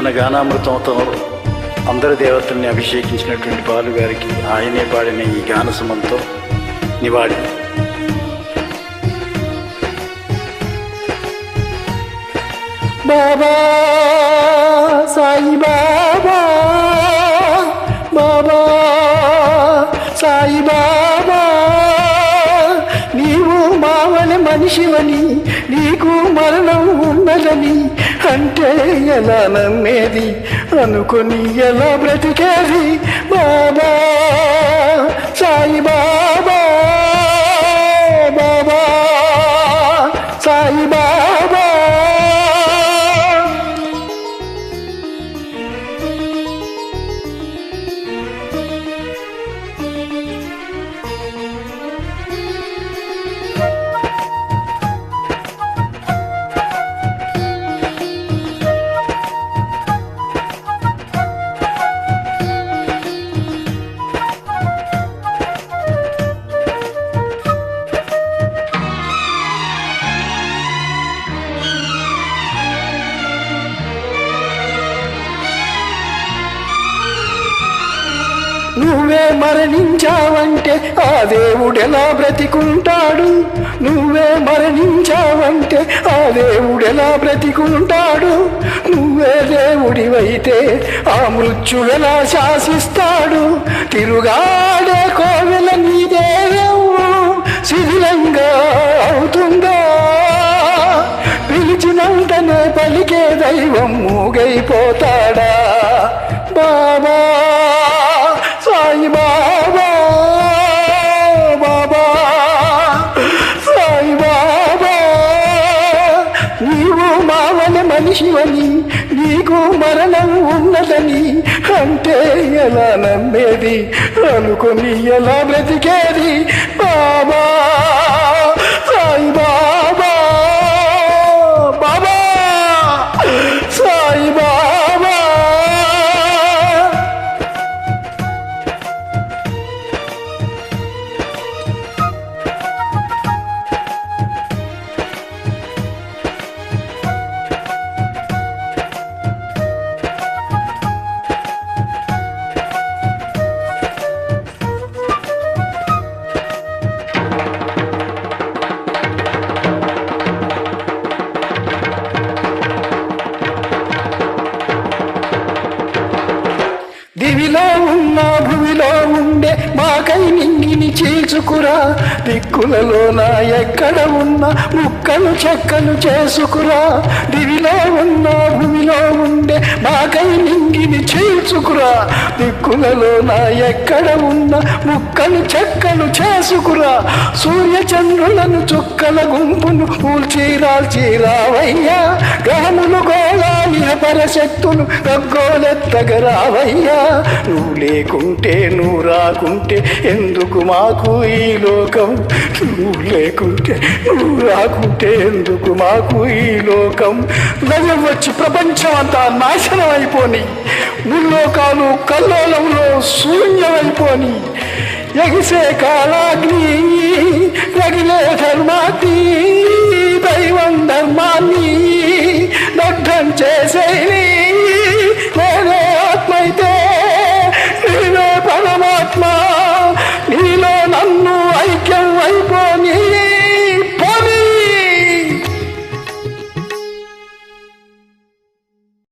తన గానామృతంతో అందరి దేవతల్ని అభిషేకించినటువంటి బాలు గారికి ఆయనే పాడిన ఈ గాన సుమంతో నివాళి. బాబా సాయి బాబా బాబా సాయి బాబా నీవు మావని మనిషివని నీకు మరణం ఉన్నదని అంటే ఎలా నమ్మేది? అనుకొని ఎలా బ్రతికేది? బాబా! నువ్వే మరణించావంటే ఆ దేవుడెలా బ్రతికుంటాడు? నువ్వే మరణించావంటే ఆ దేవుడెలా బ్రతికుంటాడు? నువ్వే దేవుడివైతే ఆ మృత్యువెలా శాసిస్తాడు? తిరుగాడే కోవెల నీదేవు శిథిలంగా అవుతుందా? పిలిచినంతనే పలికే దైవం మూగైపోతాడా? బాబా మనిషివని నీకు మరణం ఉన్నదని అంటే ఎలా నమ్మేది? అనుకొని ఎలా బ్రతికేది? బాబా! నింగిని దిక్కులలో నా ఎక్కడ ఉన్న ముక్కలు చెక్కలు చేసుకురా. దివిలో ఉన్న భూమిలో ఉండే మాకై నింగిని చేర్చుకురా. దిక్కులలో నా ఎక్కడ ఉన్న ముక్కలు చెక్కలు చేసుకురా. సూర్య చంద్రులను చుక్కల గుంపును పూల్చిరాల్చి రావయ్యా గ్రహములు పరశక్తులు రగ్గోలెత్తగరావయ్యా నువ్వు లేకుంటే నువ్వు రాకుంటే ఎందుకు మాకు ఈ లోకం? నువ్వు లేకుంటే నువ్వు రాకుంటే ఎందుకు మాకు ఈ లోకం? నవ్వు వచ్చి ప్రపంచం అంతా నాశనం అయిపోని ముల్లోకాలు కల్లోలంలో శూన్యమైపోని ఎగిసే కాలాగ్ని శైలి నేనే ఆత్మైతే నేనే పరమాత్మ. నీలో నన్ను ఐక్యం అయిపోను.